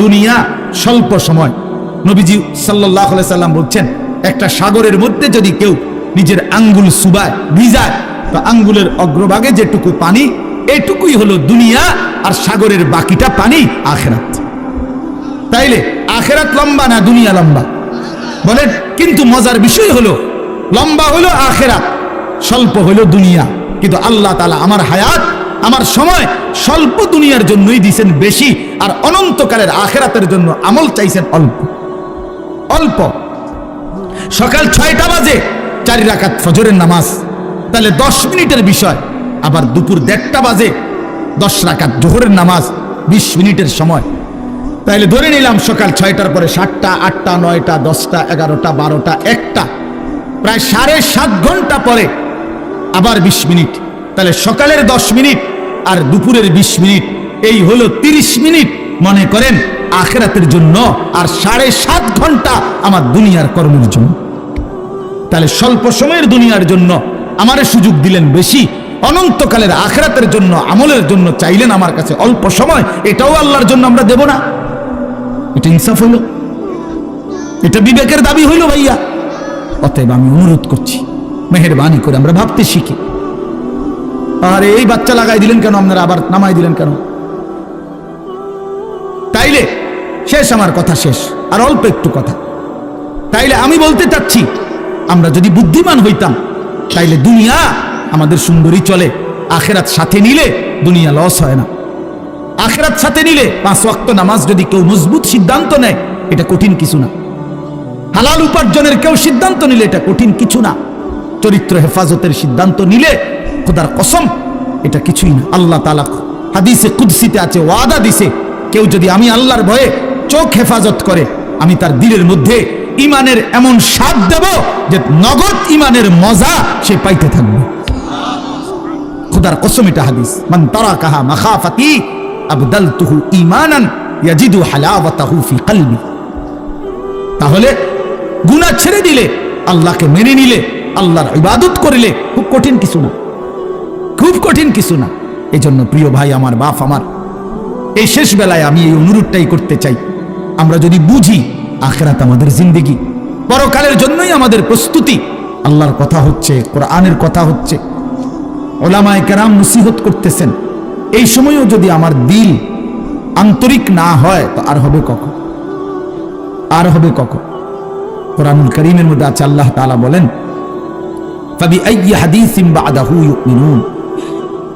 দুনিয়া স্বল্প সময়। নবীজি সাল্লাহ সাল্লাম বলছেন, একটা সাগরের মধ্যে যদি কেউ নিজের আঙ্গুল সুবায়, ভিজায়, তো আঙ্গুলের অগ্রভাগে যেটুকু পানি, এটুকুই হলো দুনিয়া আর সাগরের বাকিটা পানি আখেরাত। তাইলে আখেরাত লম্বা না দুনিয়া লম্বা? বলেন, কিন্তু মজার বিষয় হলো, লম্বা হলো আখেরাত, স্বল্প হলো দুনিয়া। কিন্তু আল্লাহ তালা আমার হায়াত আমার সময় স্বল্প দুনিয়ার জন্যই দিছেন বেশি, আর অনন্তকালের আখেরাতের জন্য আমল চাইছেন অল্প। অল্প। সকাল ছয়টা বাজে, চারি রাকাত ফজরের নামাজ। তাহলে দশ মিনিটের বিষয়। আবার দুপুর দেড়টা বাজে, দশ রাকাত জোহরের নামাজ, বিশ মিনিটের সময়। তাহলে ধরে নিলাম সকাল ছয়টার পরে সাতটা, আটটা, নয়টা, দশটা, এগারোটা, বারোটা, একটা। প্রায় সাড়ে সাত ঘণ্টা পরে আবার বিশ মিনিট। তাহলে সকালের দশ মিনিট আর দুপুরের বিশ মিনিট, এই হলো তিরিশ মিনিট, মনে করেন আখেরাতের জন্য আর সাড়ে সাত ঘণ্টা আমার দুনিয়ার কর্মের জন্য। তাহলে স্বল্প সময়ের দুনিয়ার জন্য আমারে সুযোগ দিলেন বেশি, অনন্তকালের আখেরাতের জন্য, আমলের জন্য চাইলেন আমার কাছে অল্প সময়, এটাও আল্লাহর জন্য আমরা দেব না। এটা ইনসাফ হইল এটা বিবেকের দাবি হইল ভাইয়া। অতএব আমি অনুরোধ করছি, মেহরবানি করে আমরা ভাবতে শিখি। আরে এই বাচ্চা লাগাই দিলেন কেন? আপনারা আবার নামাই দিলেন কেন? তাইলে শেষ আমার কথা শেষ, আর অল্প একটু কথা। তাইলে আমি বলতে চাচ্ছি, আমরা যদি বুদ্ধিমান হইতাম, তাইলে দুনিয়া আমাদের সুন্দরী চলে, আখেরাত সাথে নিলে দুনিয়া লস হয় না। আখেরাত সাথে নিলে পাঁচ ওয়াক্ত নামাজ যদি কেউ মজবুত সিদ্ধান্ত নেয়, এটা কঠিন কিছু না। হালাল উপার্জনের কেউ সিদ্ধান্ত নিলে এটা কঠিন কিছু না। চরিত্র হেফাজতের সিদ্ধান্ত নিলে খোদার কসম, এটা কিছুই না। আল্লাহ তালা হাদিসে, কুদসিতে আছে, ওয়াদা দিছে, কেউ যদি আমি আল্লাহর ভয়ে চোখ হেফাজত করে, আমি তার দিলের মধ্যে ইমানের এমন স্বাদ দেব যে নগদ ইমানের মজা সে পাইতে থাকবে। খুদার কসম এটা হাদিস। মান তারা কাহা মাখাফাতি আবদালতুহু ঈমানান ইয়াজিদু হালাওয়াতাহু ফি কলবি। তাহলে গুনাহ ছেড়ে দিলে, আল্লাহকে মেনে নিলে, আল্লাহর ইবাদত করিলে খুব কঠিন কিছু না। খুব কঠিন কিছু না। এই জন্য প্রিয় ভাই, আমার বাপ, আমার, এই শেষ বেলায় আমি এই অনুরোধটাই করতে চাই। আমরা যদি বুঝি, আখেরাত আমাদের জিন্দেগি। পরকালের জন্যই আমাদের প্রস্তুতি। আল্লাহর কথা হচ্ছে, কোরআনের কথা হচ্ছে। ওলামায় কেরাম নসিহত করতেছেন। এই সময়ও যদি আমার দিল আন্তরিক না হয়, তো আর হবে কখন? আর হবে কখন? কোরআনুল করিমের মধ্যে আছে, আল্লাহ তাআলা বলেন, ফাবি আইয়ি হাদিসিম বাদাহু ইউমিনুন।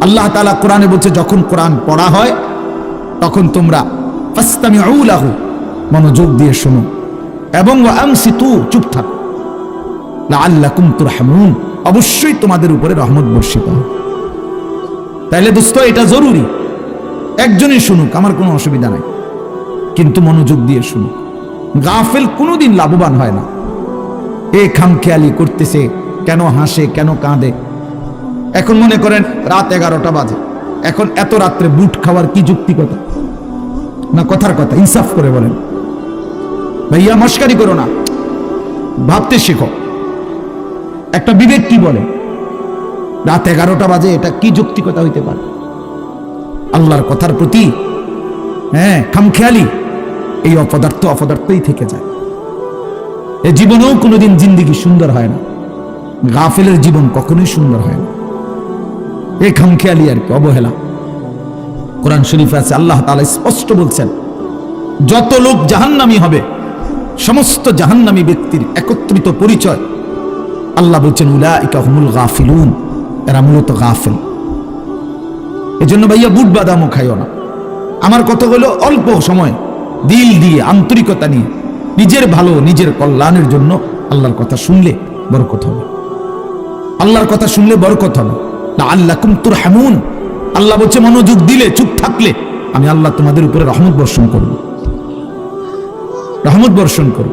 আল্লাহ তাআলা কোরআনে বলছে, যখন কোরআন পড়া হয়, তখন তোমরা ফাস্তামিউ লাহু, মনোযোগ দিয়ে শোনো এবং আনসিতু চুপ থাকো। লাআল্লাকুম তুরহামুন, অবশ্যই তোমাদের উপরে রহমত বর্ষিত তাইলে দোস্ত, এটা জরুরি। একজনই শুনুক, আমার কোনো অসুবিধা নাই। কিন্তু মনোযোগ দিয়ে শুনুক। গাফেল কোনোদিন লাভবান হয় না। এ খামখেয়ালি করতেছে, কেন হাসে, কেন কাঁদে? এখন মনে করেন রাত এগারোটা বাজে। এখন এত রাত্রে বুট খাওয়ার কি যুক্তিকতা? না, কথার কথা, ইনসাফ করে বলেন। ভাইয়া, মস্কারি করো না। ভাবতে শেখো। একটা বিবেক কি বলে? রাত এগারোটা বাজে, এটা কি যুক্তিকতা হইতে পারে? আল্লাহর কথার প্রতি হ্যাঁ খামখেয়ালি, এই অপদার্থ অপদার্থই থেকে যায়। এ জীবনেও কোনোদিন জিন্দিগি সুন্দর হয় না। গাফেলের জীবন কখনোই সুন্দর হয় না। এই খামখেয়ালি আর কি, অবহেলা। কোরআন শরীফে আছে, আল্লাহ তাআলা স্পষ্ট বলছেন, যত লোক জাহান্নামী হবে, সমস্ত জাহান্নামী ব্যক্তির একত্রিত পরিচয়, আল্লাহ বলছেন, উলাইকা হুমুল গাফিলুন, এরা মূলত গাফেল। এজন্য ভাইয়া বুট বাদামও খাইও না। আমার কথা হলো অল্প সময়, দিল দিয়ে, আন্তরিকতা নিয়ে, নিজের ভালো, নিজের কল্যাণের জন্য আল্লাহর কথা শুনলে বরকত হবে। আল্লাহর কথা শুনলে বরকত হবে। না আল্লাহ কুমতুর আল্লাহ বলছে, মনোযোগ দিলে, চুপ থাকলে আমি আল্লাহ তোমাদের উপরে রহমত বর্ষণ করব। রহমত বর্ষণ করব।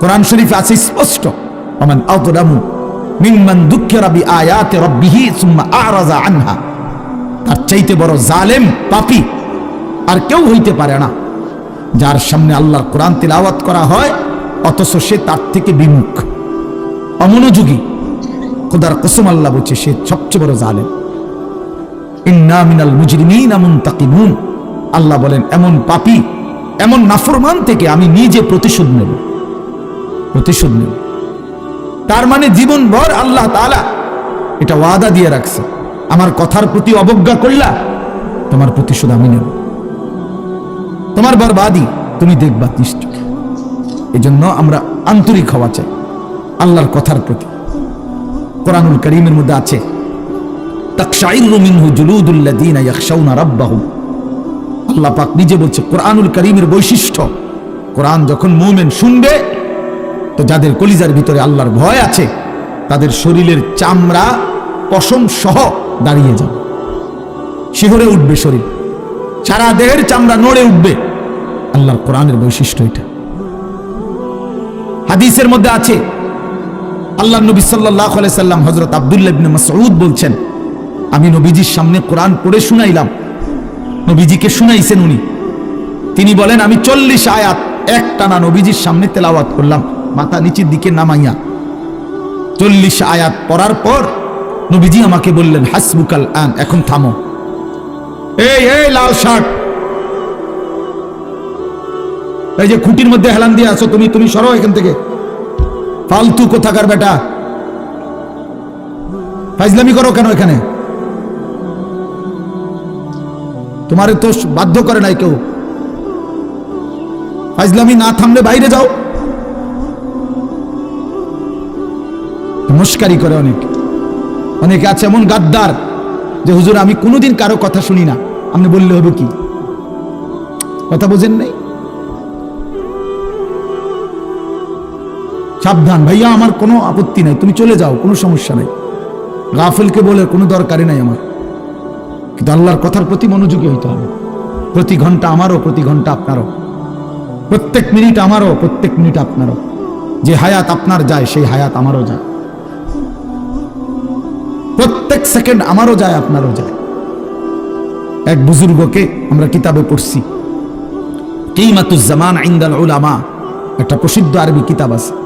কোরআন শরীফ আছে স্পষ্ট আমান আতরামু মিম্মান দুঃখেরা বি আয়াতে রব্বিহি আনহা। তার চাইতে বড় জালেম পাপী আর কেউ হইতে পারে না। যার সামনে আল্লাহর কোরআন তিলাওয়াত করা হয়, অথচ সে তার থেকে বিমুখ, অমনোযোগী। খোদার কসম আল্লাহ বলছে, সে সবচেয়ে বড় জালেম। ইন্না মিনাল মুজরিমিনা মুনতাকিমুন। আল্লাহ বলেন, এমন পাপী, এমন নাফরমান থেকে আমি নিজে প্রতিশোধ নেব। প্রতিশোধ নেব। তার মানে জীবনভর আল্লাহ তাআলা এটা ওয়াদা দিয়ে রাখছে। আমার কথার প্রতি অবজ্ঞা করলা, তোমার প্রতিশোধ আমি নেব। তোমার বরবাদি, তুমি দেখবা নিশ্চয়। এই জন্য আমরা আন্তরিক হওয়া চাই আল্লাহর কথার প্রতি। কোরআনুল করিমের মধ্যে আছে আল্লাহ পাক নিজে বলছে, কোরআনুল করিমের বৈশিষ্ট্য, কোরআন যখন শুনবে, তো যাদের কলিজার ভিতরে আল্লাহর ভয় আছে, তাদের শরীরের চামড়া পশম সহ দাঁড়িয়ে যাবে। শিহরে উঠবে শরীর, সারা দেহের চামড়া নড়ে উঠবে। আল্লাহর কোরআনের বৈশিষ্ট্য এটা। হাদিসের মধ্যে আছে আল্লাহ নবী সাল্লাহ সাল্লাম হজরত আবদুল্লাহ ইবনে মাসউদ বলছেন, আমি নবীজির সামনে কোরআন পড়ে শুনাইলাম। নবীজিকে শুনাইছেন উনি। তিনি বলেন, আমি চল্লিশ আয়াত এক টানা নবীজির সামনে তেলাওয়াত করলাম, মাথা নিচের দিকে নামাইয়া। চল্লিশ আয়াত পড়ার পর নবীজি আমাকে বললেন, হাসবুকাল আন, এখন থামো। এই এই লাল শার্ট। এই যে খুঁটির মধ্যে হেলান দিয়ে আছো, তুমি তুমি সরো এখান থেকে। ফালতু কোথাকার বেটা? ফাইজলামি করো কেন এখানে? তোমারে তো বাধ্য করে নাই কেউ। ফাইজলামি না থামলে বাইরে যাও। নমস্কারই করে অনেক। অনেকে আছে এমন গাদ্দার যে হুজুর আমি কোনোদিন কারও কথা শুনি না। আপনি বললে হবে কি? কথা বোঝেন নাই? সাবধান, ভাইয়া, আমার কোনো আপত্তি নাই, তুমি চলে যাও, কোনো সমস্যা নাই। গাফেলকে বলে কোনো দরকারই নাই আমার। কিন্তু আল্লাহর কথার প্রতি মনোযোগী হইতে হবে। প্রতি ঘণ্টা আমারও, প্রতি ঘণ্টা আপনারও। প্রত্যেক মিনিট আমারও, প্রত্যেক মিনিট আপনারও। যে হায়াত আপনার যায়, সেই হায়াত আমারও যায়। প্রত্যেক সেকেন্ড আমারও যায়, আপনারও যায়। এক বুজুর্গকে আমরা কিতাবে পড়ছি। কিমাতুজ্জামান ইন্দাল উলামা, একটা প্রসিদ্ধ আরবি কিতাব আছে।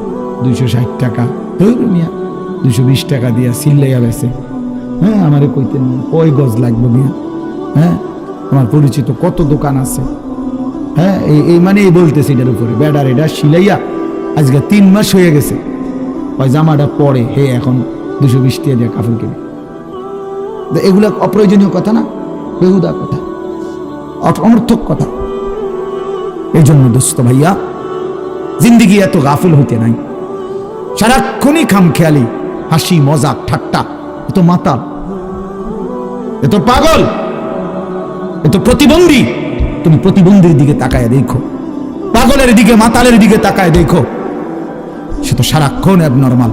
দুইশো ষাট টাকা। মিয়া দুইশো বিশ টাকা দিয়া সিল্লাইয়া বেছে হ্যাঁ আমারে কইতেন কয় গজ লাগবে মিয়া? হ্যাঁ আমার পরিচিত কত দোকান আছে? হ্যাঁ এই এই মানে এই বলতেছে এটার উপরে, ব্যাডার এটা সিলাইয়া আজকে তিন মাস হয়ে গেছে। ওই জামাটা পরে, হে, এখন দুশো বিশ টাকা দিয়ে কাপড় কিনে। এগুলো অপ্রয়োজনীয় কথা না? বেহুদা কথা। অনর্থক কথা। এই জন্য দোস্ত ভাইয়া, জিন্দিগি এত গাফিল হইতে নাই। সারাক্ষণই খাম খেয়ালি হাসি, মজাক, ঠাট্টা। এত মাতাল। তো পাগল। এত প্রতিবন্ধী। তুমি প্রতিবন্ধীর দিকে তাকায় দেখো। পাগলের দিকে, মাতালের দিকে তাকায় দেখো। সে তো সারাক্ষণ এক নর্মাল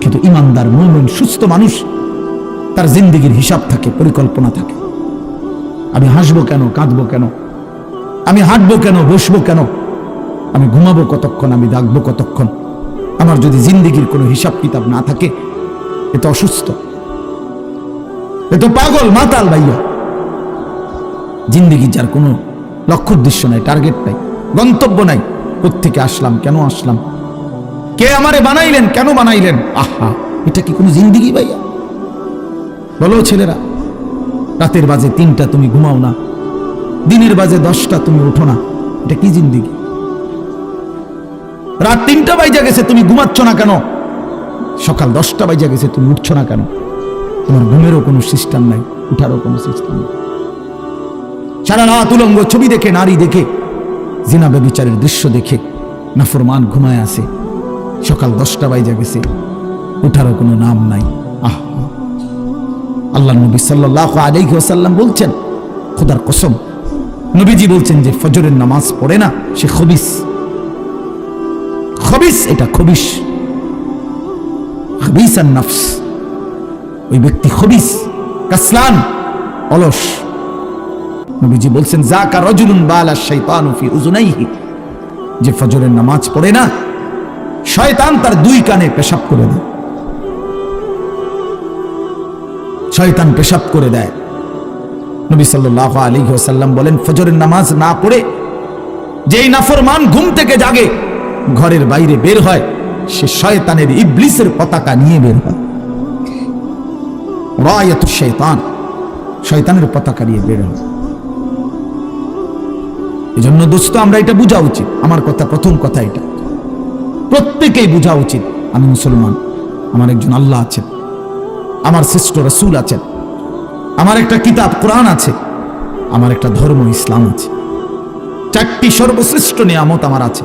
কিন্তু ইমানদার, মুমিন, সুস্থ মানুষ, তার জিন্দিগির হিসাব থাকে, পরিকল্পনা থাকে। আমি হাসবো কেন, কাঁদবো কেন? আমি হাঁটবো কেন, বসবো কেন? আমি ঘুমাবো কতক্ষণ, আমি ডাকবো কতক্ষণ? আমার যদি জিন্দিগির কোনো হিসাব কিতাব না থাকে, এ তো অসুস্থ। এ তো পাগল, মাতাল ভাইয়া। জিন্দিগি যার কোনো লক্ষ্য উদ্দেশ্য নাই, টার্গেট নাই, গন্তব্য নাই, কোত্থেকে আসলাম, কেন আসলাম? কে আমারে বানাইলেন, কেন বানাইলেন? আহা, এটা কি কোনো জিন্দিগি ভাইয়া? বলো ছেলেরা, রাতের বাজে তিনটা তুমি ঘুমাও না, দিনের বাজে দশটা তুমি ওঠো না, এটা কি জিন্দিগি? রাত তিনটা বাইজা গেছে, তুমি ঘুমাচ্ছ না কেন? সকাল দশটা বাইজা গেছে, তুমি উঠছ না কেন? তোমার ঘুমেরও কোনো সিস্টেম নাই, উঠারও কোনো সিস্টেম নেই। সারা রাত উলঙ্গ ছবি দেখে, নারী দেখে, জিনা ব্যবিচারের দৃশ্য দেখে, নাফরমান ঘুমায় আসে সকাল দশটা বাইজা গেছে, উঠারও কোনো নাম নাই। আহ আল্লাহ নবী সাল্লাহ আলাইহি ওয়াসাল্লাম বলছেন, খোদার কসম, নবীজি বলছেন যে ফজরের নামাজ পড়ে না, সে খবিস। খবিস, এটা খবিস। খবিস আর নফস। ওই ব্যক্তি খবিস, কাসলান, অলস। নবীজি বলছেন জাকা রজুলুন বালা শাইতানু ফি উজুনাইহি যে ফজরের নামাজ পড়ে না, শয়তান তার দুই কানে পেশাব করে দেয়। শয়তান পেশাব করে দেয়। নবী সাল্লাহ আলী সাল্লাম বলেন, ফজরের নামাজ না পড়ে যেই নাফরমান ঘুম থেকে জাগে ঘরের বাইরে বের হয়, সে শয়তানের ইবলিসের পতাকা নিয়ে বের হয়। রায়াত শয়তান, শয়তানের পতাকা নিয়ে বের হয়। এই জন্য দোস্ত, আমরা এটা বোঝা উচিত। আমার কথা, প্রথম কথা এটা। প্রত্যেকেই বোঝা উচিত, আমি মুসলমান, আমার একজন আল্লাহ আছেন, আমার শ্রেষ্ঠ রসুল আছেন, আমার একটা কিতাব, কোরআন আছে, আমার একটা ধর্ম, ইসলাম আছে। চারটি সর্বশ্রেষ্ঠ নিয়ামত আমার আছে।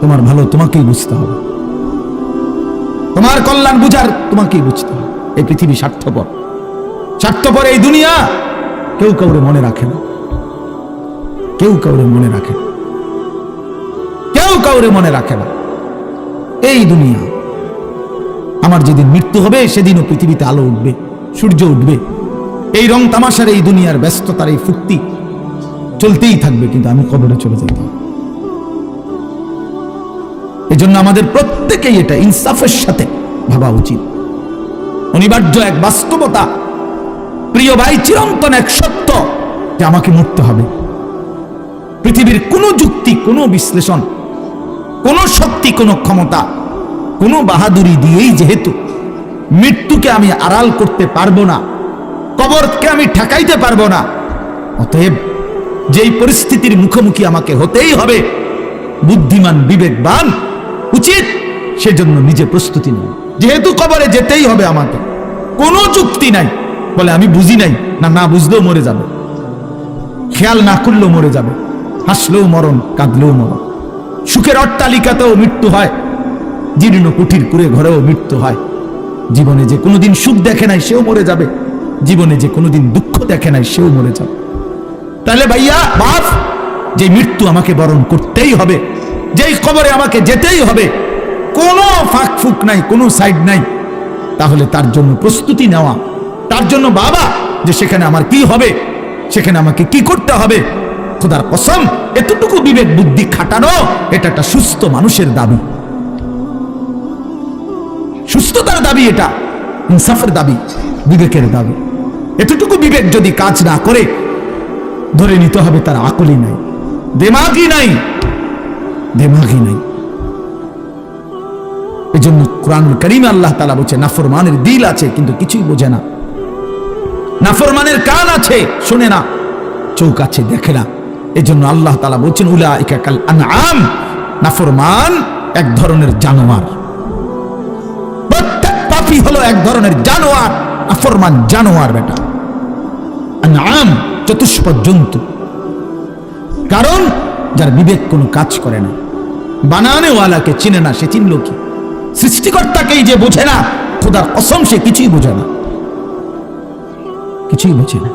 তোমার ভালো তোমাকেই বুঝতে হবে। তোমার কল্যাণ বুঝার তোমাকেই বুঝতে হবে। এই পৃথিবী স্বার্থপর। স্বার্থপর এই দুনিয়া কেউ কাউরে মনে রাখে না। কেউ কাউরে মনে রাখে না। কেউ কাউরে মনে রাখে না। এই দুনিয়া। আমার যেদিন মৃত্যু হবে, সেদিনও পৃথিবীতে আলো উঠবে, সূর্য উঠবে। এই রং তামাশার এই দুনিয়ার ব্যস্ততার এই ফুক্তি চলতেই থাকবে, কিন্তু আমি কবরে চলে যেতে এজন্য আমাদের প্রত্যেকেই এটা ইনসাফের সাথে ভাবা উচিত। অনিবার্য এক বাস্তবতা, প্রিয় ভাই, চিরন্তন এক সত্য যে আমাকে মরতে হবে। পৃথিবীর কোনো যুক্তি, কোনো বিশ্লেষণ, কোনো শক্তি, কোনো ক্ষমতা, কোনো বাহাদুরি দিয়েই যেহেতু মৃত্যুকে আমি আড়াল করতে পারব না, কবরকে আমি ঠেকাইতে পারব না, অতএব যেই পরিস্থিতির মুখোমুখি আমাকে হতেই হবে, বুদ্ধিমান, বিবেকবান উচিত সেজন্য নিজে প্রস্তুতি নেই যেহেতু কবরে যেতেই হবে আমাকে। কোনো যুক্তি নাই। বলে আমি বুঝি নাই। না না বুঝলেও মরে যাবে। খেয়াল না করলেও মরে যাবে। হাসলেও মরণ, কাঁদলেও মরণ। সুখের অট্টালিকাতেও মৃত্যু হয়। জীর্ণ কুঠির কুড়ে ঘরেও মৃত্যু হয়। জীবনে যে কোনোদিন সুখ দেখে নাই, সেও মরে যাবে। জীবনে যে কোনোদিন দুঃখ দেখে নাই, সেও মরে যাবে। তাহলে ভাইয়া, বাপ, যে মৃত্যু আমাকে বরণ করতেই হবে যেই খবরে আমাকে যেতেই হবে, কোনো ফাঁক ফুক নাই, কোনো সাইড নাই, তাহলে তার জন্য প্রস্তুতি নেওয়া, তার জন্য বাবা যে সেখানে আমার কি হবে, সেখানে আমাকে কি করতে হবে, খোদার কসম, এতটুকু বিবেক বুদ্ধি খাটানো, এটা একটা সুস্থ মানুষের দাবি। সুস্থতার দাবি এটা, ইনসাফের দাবি, বিবেকের দাবি। এতটুকু বিবেক যদি কাজ না করে, ধরে নিতে হবে তার আকলি নাই, দেমাগই নাই দেমাগই নাই। এই জন্য কোরআনুল করিমে আল্লাহ তালা বলছে, নাফরমানের দিল আছে, কিন্তু কিছুই বোঝে না। নাফরমানের কান আছে না আছে, দেখে না। আল্লাহ তালা বলছেন উলা নাফরমান এক ধরনের জানোয়ার। প্রত্যেক পাপি হলো এক ধরনের জানোয়ার, নাফরমান জানোয়ার বেটা। আনআম চতুষ্পদ জন্তু। কারণ যার বিবেক কোনো কাজ করে না। বানানেওয়ালাকে চিনে না সে চিনল কি? সৃষ্টিকর্তাকেই যে বোঝে না, খোদার অসম সে কিছুই বোঝে না। কিছুই বোঝে না।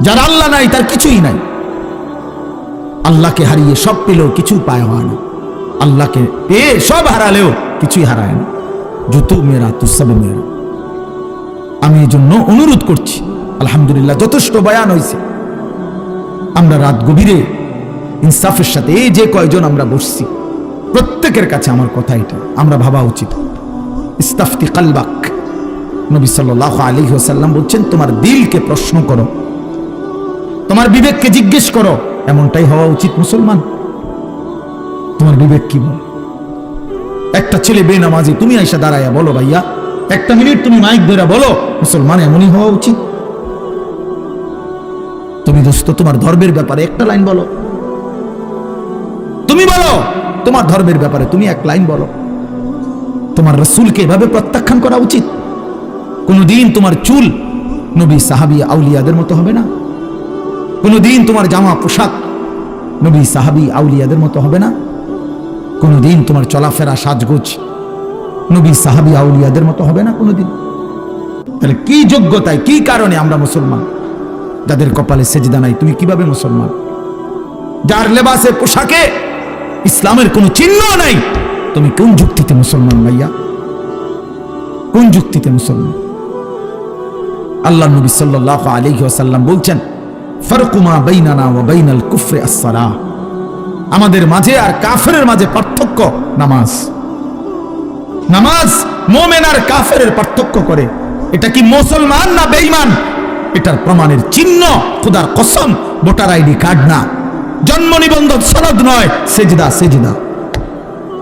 যার আল্লাহ নাই, তার কিছুই নাই। আল্লাহকে হারিয়ে সব পেলেও কিছু পায় হয় না। আল্লাহকে পেয়ে সব হারালেও কিছুই হারায় না। জুতু মেয়েরা তু সব মেরা আমি এই জন্য অনুরোধ করছি, আলহামদুলিল্লাহ, যথেষ্ট বয়ান হয়েছে আমরা রাত গভীরে ইনসাফের সাথে এই যে কয়জন আমরা বসছি, প্রত্যেকের কাছে আমার কথা এটা, আমরা ভাবা উচিত। ইস্তাফতি কালবাক, নবী সাল্লাহ আলী সাল্লাম বলছেন, তোমার দিলকে প্রশ্ন করো, তোমার বিবেককে জিজ্ঞেস করো, এমনটাই হওয়া উচিত মুসলমান। তোমার বিবেক কি বল? একটা ছেলে বে বেনামাজি, তুমি আইসা দাঁড়াইয়া বলো ভাইয়া, একটা মিনিট তুমি মাইক ধরে বলো, মুসলমান এমনই হওয়া উচিত? তুমি দোস্ত, তোমার ধর্মের ব্যাপারে একটা লাইন বলো। তুমি বলো। তোমার ধর্মের ব্যাপারে তুমি এক লাইন বলো। তোমার রসুলকে এভাবে প্রত্যাখ্যান করা উচিত? কোনোদিন তোমার চুল নবী সাহাবি আউলিয়াদের মতো হবে না? কোনোদিন তোমার জামা পোশাক নবী সাহাবি আউলিয়াদের মতো হবে না? কোনোদিন তোমার চলাফেরা সাজগোজ নবী সাহাবি আউলিয়াদের মতো হবে না কোনোদিন? তাহলে কি যোগ্যতায়, কি কারণে আমরা মুসলমান? যাদের কপালে সেজদা নাই, তুমি কীভাবে মুসলমান? যার লেবাসে পোশাকে ইসলামের কোনো চিহ্ন নাই। তুমি কোন যুক্তিতে মুসলমান ভাইয়া? কোন যুক্তিতে মুসলমান? আল্লাহ নবী সাল্লাহ আলাইহি ওয়াসাল্লাম বলছেন ফারকুমা বাইনানা ওয়া বাইনাল কুফরে আসসালাহ। আমাদের মাঝে আর কাফের মাঝে পার্থক্য নামাজ। নামাজ মোমেন আর কাফেরের পার্থক্য করে। এটা কি মুসলমান না বেঈমান? এটার প্রমাণের চিহ্ন খোদার কসম, ভোটার আইডি কার্ড না। জন্ম নিবন্ধন সনদ নয়, সেজদা সেজদা।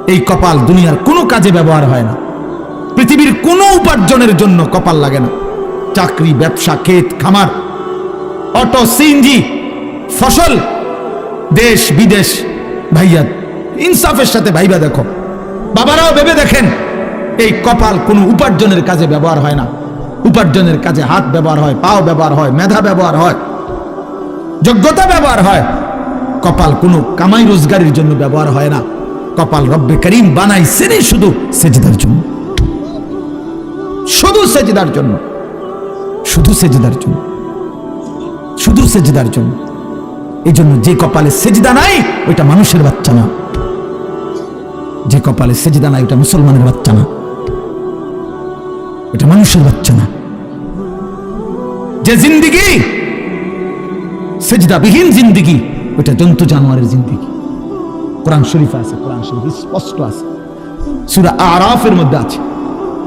এই কপাল দুনিয়ার কোনো কাজে ব্যবহার হয় না। পৃথিবীর কোনো উপার্জনের জন্য কপাল লাগে না। চাকরি, ব্যবসা, ক্ষেত, খামার, অটো, সিএনজি, ফসল, দেশ, বিদেশ। ভাইয়া, ইনসাফের সাথে ভাইবা দেখো। বাবারাও ভেবে দেখেন, এই কপাল কোনো উপার্জনের কাজে ব্যবহার হয় না। উপার্জনের কাজে হাত ব্যবহার হয়, পাও ব্যবহার হয়, মেধা ব্যবহার হয়, যোগ্যতা ব্যবহার হয়। কপাল কোনো কামাই রোজগারের জন্য ব্যবহার হয় না। কপাল রব্বে করিম বানাইছেনই শুধু সেজদার জন্য। শুধু সেজদার জন্য। শুধু সেজদার জন্য। শুধু সেজদার জন্য। এই জন্য যে কপালে সেজদা নাই, ওইটা মানুষের বাচ্চা না। যে কপালে সেজদা নাই ওটা মুসলমানের বাচ্চা না। এটা মানুষের বাচ্চা না। যে জিন্দিগি সেজদাবিহীন জিন্দিগি ওটা জন্তু জানোয়ারের জিন্দিগি। কোরআন শরীফ আছে, কোরআন শরীফ স্পষ্ট আছে। সূরা আরাফের মধ্যে আছে।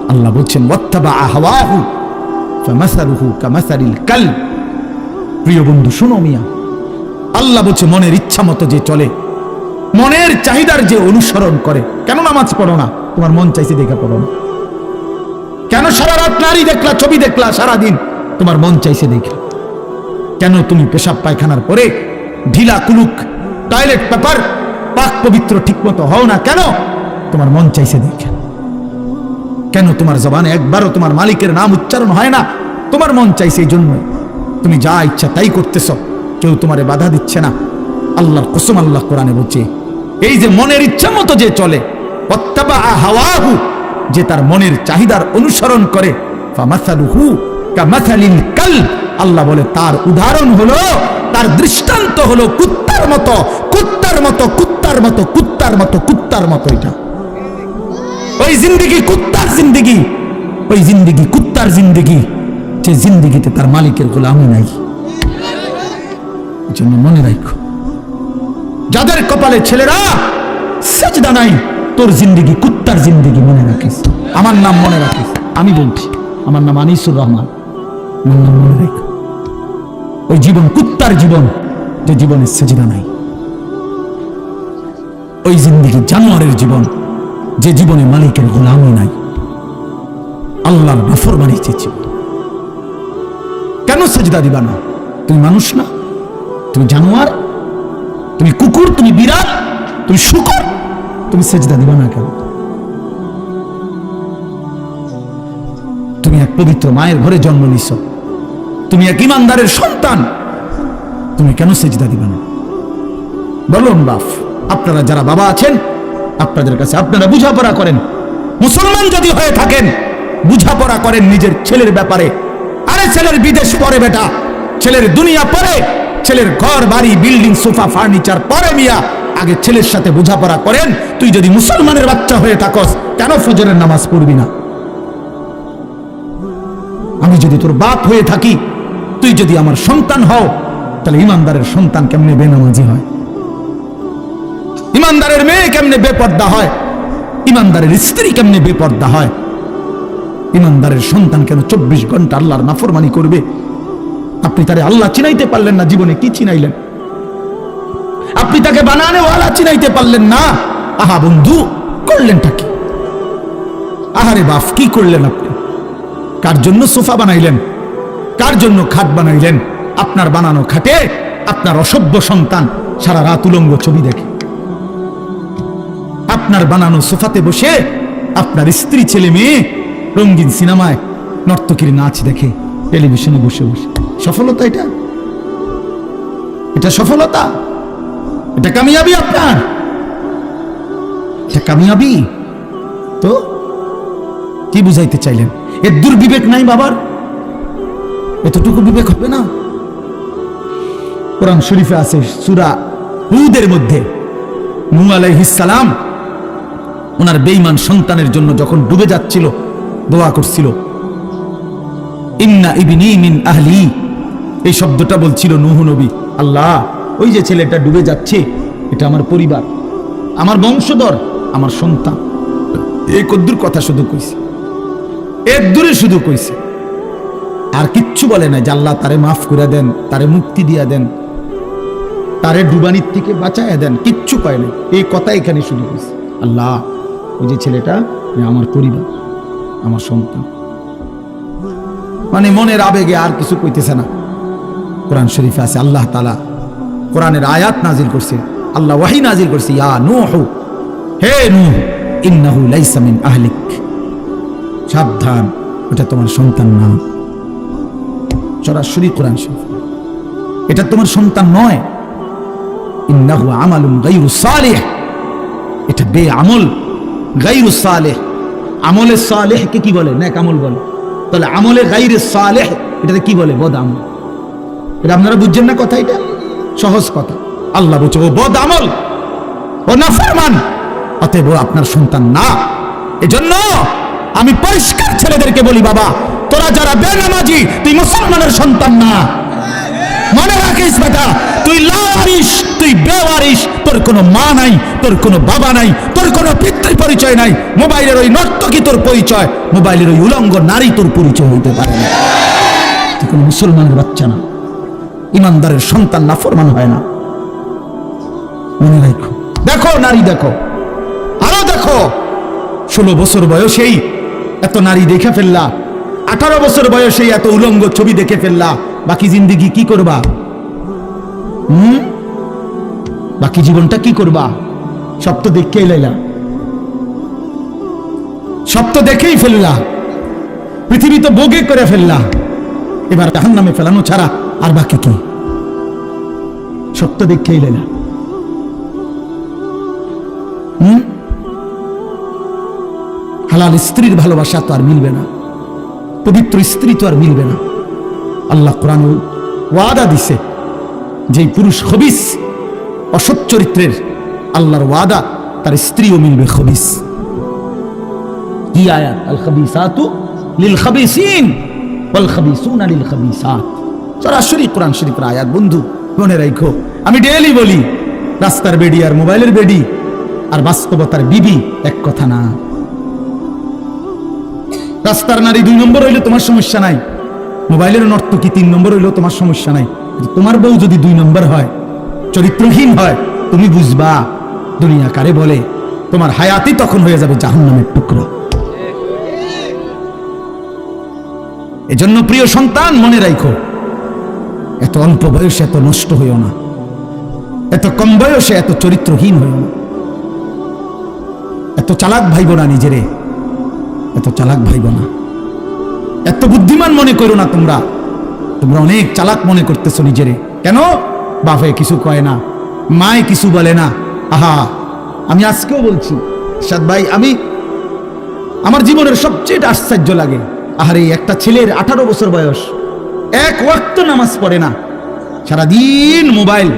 আল্লাহ বলছেন কালব। প্রিয় বন্ধু, শোনো মিয়া, আল্লাহ বলছে, মনের ইচ্ছা মতো যে চলে, মনের চাহিদার যে অনুসরণ করে, কেন নামাজ পড়ো না? তোমার মন চাইছে দেখে পড়ো না। কেন সারা রাত নারী দেখলা, ছবি দেখলা সারা দিন তোমার মন চাইছে দেখে। কেন তুমি পেশাব পায়খানার পরে ঢিলা কুলুক টয়লেট পেপার পাক পবিত্র ঠিক মতো হও না কেন? তোমার মন চাইছে দেখে। কেন তোমার জবানে একবারও তোমার মালিকের নাম উচ্চারণ হয় না? তোমার মন চাইছে এই জন্য তুমি যা ইচ্ছা তাই করতেছ, কেউ তোমারে বাধা দিচ্ছে না। আল্লাহর কসম আল্লাহ কোরআনে বলছে, এই যে মনের ইচ্ছা মতো যে চলে হাওয়াহু যে তার মনের চাহিদার অনুসরণ করে আল্লাহ বলে, তার উদাহরণ হলো তার দৃষ্টান্ত হলো কুত্তার মতো কুত্তার মতো কুত্তার মতো কুত্তার মতো কুত্তার মতো এটা। ওই জিন্দিগি কুত্তার জিন্দিগি, ওই জিন্দিগি কুত্তার জিন্দিগি, যে জিন্দিগিতে তার মালিকের গোলামি নাই। জন্য মনে রাখো, যাদের কপালে ছেলেরা সেজদা নাই, তোর জিন্দিগি কুত্তার জিন্দিগি মনে রাখিস। আমার নাম মনে রাখিস। আমি বলছি, আমার নাম আনিসুর রহমান। আমার মনে রেখো। ওই জীবন, কুত্তার জীবন, যে জীবনের সেজদা নাই। ওই জিন্দিগি জানোয়ারের জীবন, যে জীবনে মালিকের গোলামি নাই। আল্লাহর নফর বানিয়েছে কেন সেজদা দিবা না? তুমি মানুষ না? তুমি জানোয়ার? তুমি কুকুর? তুমি বিড়াল? তুমি শুকর? তুমি সেজদা দিবা না কেন? তুমি এক পবিত্র মায়ের ঘরে জন্ম নিছ। তুমি এক ইমানদারের সন্তান। তুমি কেন সেজদা দিবা না? বলুন বাপ, আপনারা যারা বাবা আছেন, আপনাদের কাছে আপনারা বুঝাপড়া করেন। মুসলমান যদি হয়ে থাকেন, বুঝাপড়া করেন নিজের ছেলের ব্যাপারে। আরে ছেলের বিদেশ পরে বেটা, ছেলের দুনিয়া পরে ছেলের ঘর, বাড়ি, বিল্ডিং, সোফা, ফার্নিচার পরে মিয়া। আগে ছেলের সাথে বোঝাপড়া করেন, তুই যদি মুসলমানের বাচ্চা হয়ে থাকস, কেন ফজরের নামাজ পড়বি না? আমি যদি তোর বাপ হয়ে থাকি তুই যদি আমার সন্তান হও, তাহলে ইমানদারের সন্তান কেমনে বেনামাজি হয়? ইমানদারের মেয়ে কেমনে বেপর্দা হয়? ইমানদারের স্ত্রী কেমনে বেপর্দা হয়? ইমানদারের সন্তান কেন চব্বিশ ঘণ্টা আল্লাহর নাফরমানি করবে? আপনি তারে আল্লাহ চিনাইতে পারলেন না, জীবনে কি চিনাইলেন? আপনি তাকে বানানে ওয়ালা চিনাইতে পারলেন না। আহা বন্ধু, করলেনটা কি? আহারে বাপ, কি করলেন আপনি? কার জন্য সোফা বানাইলেন? কার জন্য খাট বানাইলেন? আপনার বানানো খাটে আপনার অসভ্য সন্তান সারা রাত উলঙ্গ ছবি দেখে। আপনার বানানো সোফাতে বসে আপনার স্ত্রী, ছেলে, মেয়ে রঙিন সিনেমায় নর্তকীর নাচ দেখে টেলিভিশনে বসে বসে। সফলতা এটা? এটা সফলতা? এটা কামিয়াবি আপনার? এটা কামিয়াবি? তো কি বুঝাইতে চাইলেন? এর দুর্বিবেক নাই বাবার? এতটুকু বিবেক হবে না? কোরআন শরীফে আছে সুরা হুদের মধ্যে, নূ আলাইহিস সালাম, ওনার বেঈমান সন্তানের জন্য যখন ডুবে যাচ্ছিল, দোয়া করছিল। ইন্না ইবনি মিন আহলি, এই শব্দটা বলছিল নূহ নবী, আল্লাহ, ওই যে ছেলেটা ডুবে যাচ্ছে, এটা আমার পরিবার, আমার বংশধর, আমার সন্তান। এই কদ্দুর কথা শুধু কইছে, এর দূরে শুধু কইছে। আর কিচ্ছু বলে না যে আল্লাহ তারে মাফ করে দেন, তারে মুক্তি দিয়া দেন, তারে ডুবানির থেকে বাঁচায় দেন, কিচ্ছু কয় না এই কথা এখানে শুধু কইছে আল্লাহ, ওই যে ছেলেটা আমার পরিবার, আমার সন্তান। মানে মনের আবেগে আর কিছু কইতেছে না। কোরআন শরীফে আছে, আল্লাহ তালা কোরআনের আয়াত নাজিল করছে, আল্লাহ ওয়াহি নাজিল করছে, ইয়া নূহ, হে নূহ, ইন্নাহু লাইসা আহলিক। সাবধান, ওটা তোমার সন্তান না। সরাসরি কোরআন শরীফ। এটা তোমার সন্তান নয়। ইন্নাহু আমালুন গায়রু সালিহ। এটা বে আমল গাইরু সালেহ। আমলে সালেহকে কি বলে? নেক আমল বলে। তাহলে আমলে গাইরে সালেহ এটাতে কি বলে? বদ আমল এটা আপনারা বুঝছেন না কথা এটা? সহজ কথা। আল্লাহ বলছে, ও বদ আমল ও নাফরমান, অতএব আপনার সন্তান না। এজন্য আমি পরিষ্কার ছেলেদেরকে বলি, বাবা তোরা যারা বেনামাজি, তুই মুসলমানের সন্তান না। মনে রাখিস বেটা, তুই লাওয়ারিস, তুই বেওয়ারিস, তোর কোনো মা নাই, তোর কোনো বাবা নাই, তোর কোনো পিতৃ পরিচয় নাই, মোবাইলের ওই নর্তকী তোর পরিচয়, মোবাইলের ওই উলঙ্গ নারী তোর পরিচয় হইতে পারে না। তুই কোনো মুসলমানের বাচ্চা না, ইমানদারের সন্তান না ফরমান হয় না। মনে রাখো, দেখো নারী দেখো, আরও দেখো, ষোলো বছর বয়সেই এত নারী দেখে ফেললা আঠারো বছর বয়সেই এত উলঙ্গ ছবি দেখে ফেললা। বাকি জিন্দিগি কি করবা? হুম? বাকি জীবনটা কি করবা? সব তো দেখেই লাইলা। সব তো দেখেই ফেললা। পৃথিবী তো বোগে করে ফেললা। এবার তাহার নামে ফেলানো ছাড়া আর বাকি কি? সব তো দেখেই লাইলা। হালাল স্ত্রীর ভালোবাসা তো আর মিলবে না। পবিত্র স্ত্রী তো আর মিলবে না। আল্লাহ কোরআন ওয়াদা দিছে যে পুরুষ খবিস, অসৎ চরিত্রের আল্লাহর ওয়াদা, তার স্ত্রীও মিলবে খবিস। কি আয়াত? আল লিল ওয়াল সরাসরি কোরআন শরীফের আয়াত, বন্ধু, মনে রাখো আমি ডেইলি বলি, রাস্তার বেডি আর মোবাইলের বেডি, আর বাস্তবতার বিবি এক কথা না। রাস্তার নারী দুই নম্বর হইলে তোমার সমস্যা নাই। মোবাইলের নর্তকী তিন নম্বর হইলেও তোমার সমস্যা নাই। তোমার বউ যদি দুই নম্বর হয়, চরিত্রহীন হয়, তুমি বুঝবা, দুনিয়া কারে বলে? তোমার হায়াতি তখন হয়ে যাবে জাহান্নামের টুকরো। এজন্য প্রিয় সন্তান, মনে রাখো এত অল্প বয়সে এত নষ্ট হইও না। এত কম বয়সে এত চরিত্রহীন হইও না। এত চালাক ভাইব না নিজেরে। এত চালাক ভাইব না। এত বুদ্ধিমান মনে করো না তোমরা। তোমরা অনেক চালাক মনে করতেছো নিজেরে। কেন? বাপে কিছু কয় না, মায়ে কিছু বলে না। আহা, আমি আজকেও বলছি, সাদ ভাই, আমি, আমার জীবনের সবচেয়ে আশ্চর্য লাগে। আহারে, একটা ছেলের আঠারো বছর বয়স, এক ওয়াক্ত নামাজ পড়ে না। সারাদিন মোবাইল,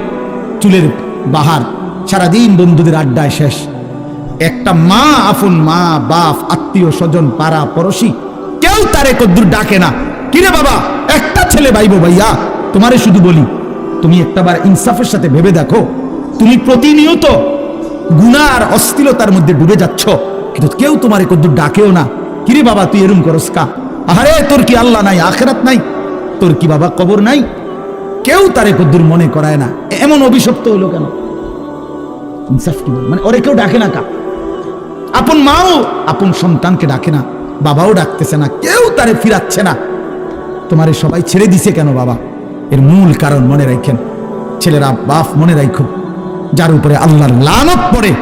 চুলের বাহার, সারাদিন বন্ধুদের আড্ডায় শেষ। একটা মা, আফুন মা, বাপ, আত্মীয় স্বজন, পাড়া, পড়শি, কেউ তারে কদ্দুর ডাকে না। কিরে বাবা, একটা ছেলে ভাইবো ভাইয়া, তোমারে শুধু বলি, তুমি একটাবার ইনসাফের সাথে ভেবে দেখো। তুমি প্রতিনিয়ত গুনাহ আর অস্থিরতার মধ্যে ডুবে যাচ্ছ, কিন্তু কেউ তোমারে কদ্দুর ডাকেও না। কিরে বাবা, তুই এরম করস কা? আহারে, তোর কি আল্লাহ নাই, আখেরাত নাই? তোর কি বাবা কবর নাই? কেউ তারে কদ্দুর মনে করায় না। এমন অভিশপ্ত হলো কেন? ইনসাফ কি? মানে ওরে কেউ ডাকে না কা? আপন মাও, আপন সন্তানকে ডাকে না, বাবাও ডাকতেছে না, কেউ তারে ফিরাচ্ছে না। তোমারে সবাই ছেড়ে দিছে কেন বাবা? এর মূল কারণ মনে রাখেন। ছেলেরা বাপ মনে রাখো যার উপরে আল্লাহর লানত পড়ে,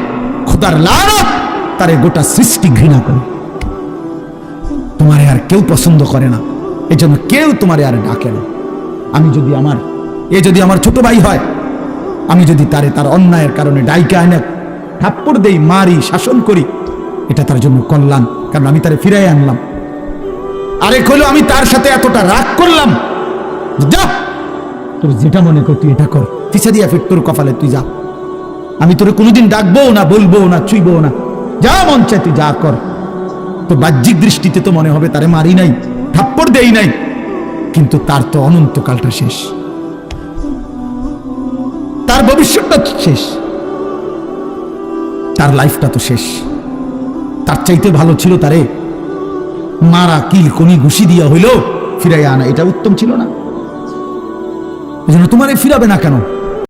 খোদার লানত, তারে গোটা সৃষ্টি ঘৃণা করে। তোমারে আর কেউ পছন্দ করে না, এজন্য কেউ তোমারে আর ডাকে না। আমি যদি আমার, এ যদি আমার ছোট ভাই হয়, আমি যদি তারে তার অন্যায়ের কারণে ডাইকে আনে, থাপ্পড় দেই, মারি, শাসন করি এটা তার জন্য কল্যাণ, কারণ আমি তারে ফিরাই আনলাম। আরেক হলো আমি তার সাথে এতটা রাগ করলাম। যা! তোর যেটা মনে কর, তুই এটা কর। ফিসা দিয়া ফির তোর কপালে তুই যা। আমি তোরে কোনোদিন ডাকবো না বলব না চুইবো না। যা মন চায় তুই যা কর। তো বাহ্যিক দৃষ্টিতে তো মনে হবে তারে মারি নাই, থাপ্পড় দেই নাই। কিন্তু তার তো অনন্তকালটা শেষ। তার ভবিষ্যৎটা শেষ। তার লাইফটা তো শেষ। তার চাইতে ভালো ছিল তারে। মারা কিল কোনি ঘুষি দিয়া হইল, ফিরাইয়া আনা। এটা উত্তম ছিল না। তোমারে ফিরাবে না কেন?